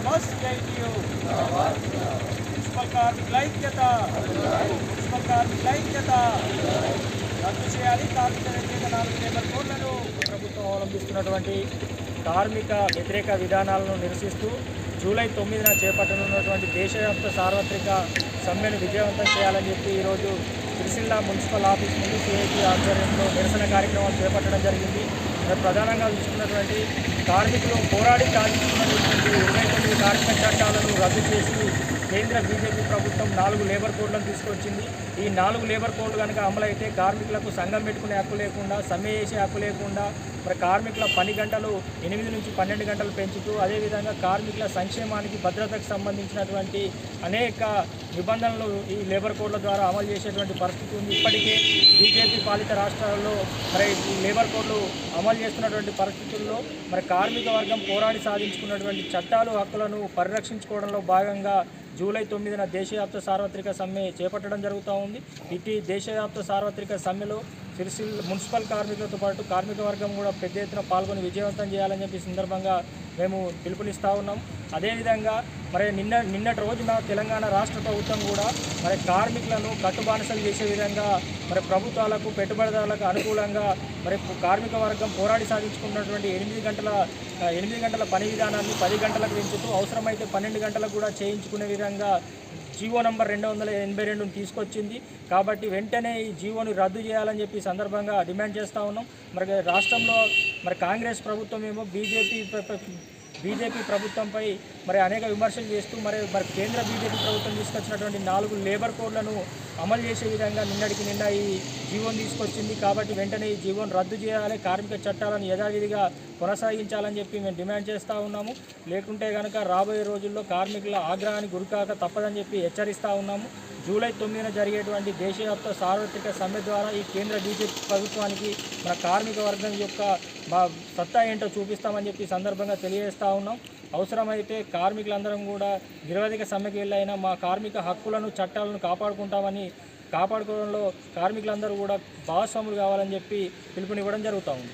జిందాబాద్ CITU municipal రద్దు చేయాలి కార్మిక వ్యతిరేక నాలుగు వేల కోట్లను ప్రభుత్వం అవలంబిస్తున్నటువంటి కార్మిక వ్యతిరేక విధానాలను నిరసిస్తూ జూలై తొమ్మిదిన చేపట్టనున్నటువంటి దేశవ్యాప్త సార్వత్రిక సమ్మెను విజయవంతం చేయాలని చెప్పి ఈరోజు సిరిసిల్లా మున్సిపల్ ఆఫీస్ ముందు సిఐటి ఆధ్వర్యంలో నిరసన కార్యక్రమాలు చేపట్టడం జరిగింది. ప్రధానంగా చూసుకున్నటువంటి కార్మికులు పోరాడి కార్మికులు ఇరవై తొమ్మిది కార్మిక చట్టాలను రద్దు చేసి కేంద్ర బీజేపీ ప్రభుత్వం నాలుగు లేబర్ కోడ్లను తీసుకొచ్చింది. ఈ నాలుగు లేబర్ కోడ్లు కనుక అమలైతే కార్మికులకు సంఘం పెట్టుకునే హక్కు లేకుండా సమ్మె చేసే హక్కు లేకుండా మరి కార్మికుల పని గంటలు ఎనిమిది నుంచి పన్నెండు గంటలు పెంచుతూ అదేవిధంగా కార్మికుల సంక్షేమానికి భద్రతకు సంబంధించినటువంటి అనేక నిబంధనలు ఈ లేబర్ కోడ్ల ద్వారా అమలు చేసేటువంటి పరిస్థితి ఉంది. ఇప్పటికే బీజేపీ పాలిత రాష్ట్రాల్లో మరి ఈ లేబర్ కోడ్లు అమలు చేస్తున్నటువంటి పరిస్థితుల్లో మరి కార్మిక వర్గం పోరాడి సాధించుకున్నటువంటి చట్టాలు హక్కులను పరిరక్షించుకోవడంలో భాగంగా జూలై తొమ్మిదిన దేశవ్యాప్త సార్వత్రిక సమ్మె చేపట్టడం జరుగుతూ ఉంది. ఇటీ దేశవ్యాప్త సార్వత్రిక సమ్మెలో సిరిసిల్ మున్సిపల్ కార్మికులతో పాటు కార్మిక వర్గం కూడా పెద్ద ఎత్తున పాల్గొని విజయవంతం చేయాలని చెప్పి సందర్భంగా మేము పిలుపునిస్తూ ఉన్నాం. అదేవిధంగా మరి నిన్న నిన్నటి రోజున తెలంగాణ రాష్ట్ర ప్రభుత్వం కూడా మరి కార్మికులను కట్టుబానిసలు చేసే విధంగా మరి ప్రభుత్వాలకు పెట్టుబడిదారులకు అనుకూలంగా మరి కార్మిక వర్గం పోరాడి సాధించుకున్నటువంటి ఎనిమిది గంటల ఎనిమిది గంటల పని విధానాన్ని పది గంటలకు పెంచుతూ అవసరమైతే పన్నెండు గంటలకు కూడా చేయించుకునే విధంగా జీవో నంబర్ రెండు వందల ఎనభై రెండును తీసుకొచ్చింది. కాబట్టి వెంటనే ఈ జీవోని రద్దు చేయాలని చెప్పి సందర్భంగా డిమాండ్ చేస్తూ ఉన్నాం. మరి రాష్ట్రంలో మరి కాంగ్రెస్ ప్రభుత్వం ఏమో బీజేపీ బీజేపీ ప్రభుత్వంపై మరి అనేక విమర్శలు చేస్తూ మరి మరి కేంద్ర బీజేపీ ప్రభుత్వం తీసుకొచ్చినటువంటి నాలుగు లేబర్ కోడ్లను అమలు చేసే విధంగా నిన్నటికి నిన్న ఈ జీవోని తీసుకొచ్చింది. కాబట్టి వెంటనే ఈ జీవోని రద్దు చేయాలి. కార్మిక చట్టాలను యథావిధిగా కొనసాగించాలని చెప్పి మేము డిమాండ్ చేస్తూ ఉన్నాము. లేకుంటే కనుక రాబోయే రోజుల్లో కార్మికుల ఆగ్రహానికి గురికాక తప్పదని చెప్పి హెచ్చరిస్తూ ఉన్నాము. జూలై తొమ్మిదిన జరిగేటువంటి దేశవ్యాప్త సార్వత్రిక సమ్మె ద్వారా ఈ కేంద్ర బీజేపీ ప్రభుత్వానికి మన కార్మిక వర్గం యొక్క మా సత్తా ఏంటో చూపిస్తామని చెప్పి సందర్భంగా తెలియజేస్తూ ఉన్నాం. అవసరమైతే కార్మికులందరం కూడా నిరవధిక సమ్మెకి వెళ్ళైనా మా కార్మిక హక్కులను చట్టాలను కాపాడుకుంటామని కాపాడుకోవడంలో కార్మికులందరూ కూడా భాగస్వాములు కావాలని చెప్పి పిలుపునివ్వడం జరుగుతూ ఉంది.